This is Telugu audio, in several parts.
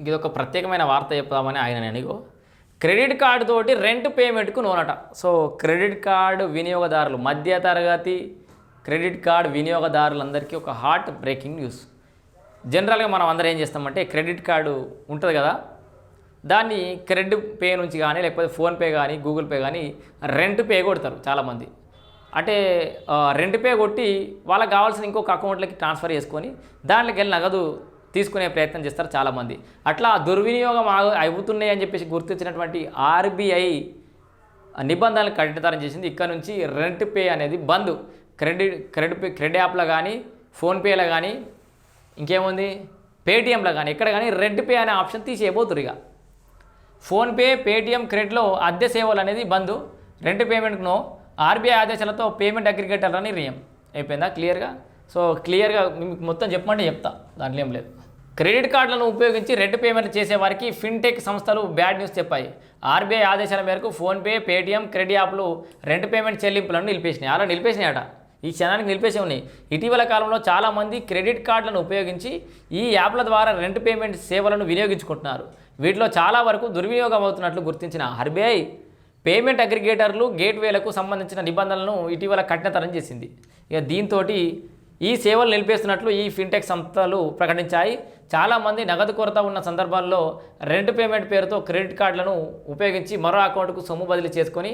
ఇది ఒక ప్రత్యేకమైన వార్త చెప్తామని ఆయన అనిగో క్రెడిట్ కార్డు తోటి రెంట్ పేమెంట్కు నోనట. సో క్రెడిట్ కార్డు వినియోగదారులు మధ్య తరగతి క్రెడిట్ కార్డు వినియోగదారులందరికీ ఒక హార్ట్ బ్రేకింగ్ న్యూస్. జనరల్గా మనం అందరం ఏం చేస్తామంటే క్రెడిట్ కార్డు ఉంటుంది కదా దాన్ని క్రెడిట్ పే నుంచి కానీ లేకపోతే ఫోన్పే కానీ గూగుల్ పే కానీ రెంట్ పే కొడతారు చాలామంది. అంటే రెంట్ పే కొట్టి వాళ్ళకి కావాల్సిన ఇంకొక అకౌంట్లకి ట్రాన్స్ఫర్ చేసుకొని దాంట్లోకి వెళ్ళి నగదు తీసుకునే ప్రయత్నం చేస్తారు చాలామంది. అట్లా దుర్వినియోగం అవుతున్నాయి అని చెప్పేసి గుర్తించినటువంటి ఆర్బీఐ నిబంధనలు కఠినతరం చేసింది. ఇక్కడ నుంచి రెంట్ పే అనేది బంద్. క్రెడిట్ క్రెడిట్ పే క్రెడిట్ యాప్లో కానీ ఫోన్పేలో కానీ ఇంకేముంది? పేటిఎంలో కానీ ఎక్కడ కానీ రెంట్ పే అనే ఆప్షన్ తీసేయబోతురు ఇక ఫోన్పే పేటిఎం క్రెడిట్లో అద్దె సేవలు అనేది బంద్. రెంట్ పేమెంట్ను ఆర్బీఐ ఆదేశాలతో పేమెంట్ అగ్రిగేటర్ అని నిర్ణయం. అయిపోయిందా? క్లియర్గా? సో క్లియర్గా మీకు మొత్తం చెప్పమంటే చెప్తా దాంట్లో ఏం లేదు. క్రెడిట్ కార్డులను ఉపయోగించి రెడ్ పేమెంట్ చేసే వారికి ఫిన్టెక్ సంస్థలు బ్యాడ్ న్యూస్ చెప్పాయి. ఆర్బీఐ ఆదేశాల మేరకు ఫోన్పే పేటిఎం క్రెడిట్ యాప్లు రెంట్ పేమెంట్ చెల్లింపులను నిలిపేసినాయి. అలా నిలిపేసినాయట ఈ క్షణానికి నిలిపేసి ఉన్నాయి. ఇటీవల కాలంలో చాలామంది క్రెడిట్ కార్డులను ఉపయోగించి ఈ యాప్ల ద్వారా రెంట్ పేమెంట్ సేవలను వినియోగించుకుంటున్నారు. వీటిలో చాలా వరకు దుర్వినియోగం అవుతున్నట్లు గుర్తించిన ఆర్బీఐ పేమెంట్ అగ్రిగేటర్లు గేట్వేలకు సంబంధించిన నిబంధనలను ఇటీవల కఠినతరం చేసింది. ఇక దీంతో ఈ సేవలు నిలిపేస్తున్నట్లు ఈ ఫిన్టెక్ సంస్థలు ప్రకటించాయి. చాలామంది నగదు కొరత ఉన్న సందర్భాల్లో రెంట్ పేమెంట్ పేరుతో క్రెడిట్ కార్డులను ఉపయోగించి మరో అకౌంట్కు సొమ్ము బదిలీ చేసుకొని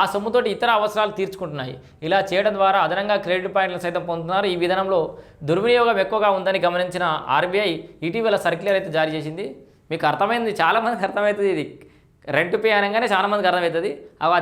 ఆ సొమ్ముతోటి ఇతర అవసరాలు తీర్చుకుంటున్నాయి. ఇలా చేయడం ద్వారా అదనంగా క్రెడిట్ పాయింట్లు సైతం పొందుతున్నారు. ఈ విధానంలో దుర్వినియోగం ఎక్కువగా ఉందని గమనించిన ఆర్బీఐ ఇటీవల సర్క్యులర్ అయితే జారీ చేసింది. మీకు అర్థమైంది? చాలామందికి అర్థమవుతుంది ఇది. రెంట్ పే అనగానే చాలామందికి అర్థమవుతుంది. అవి ఆ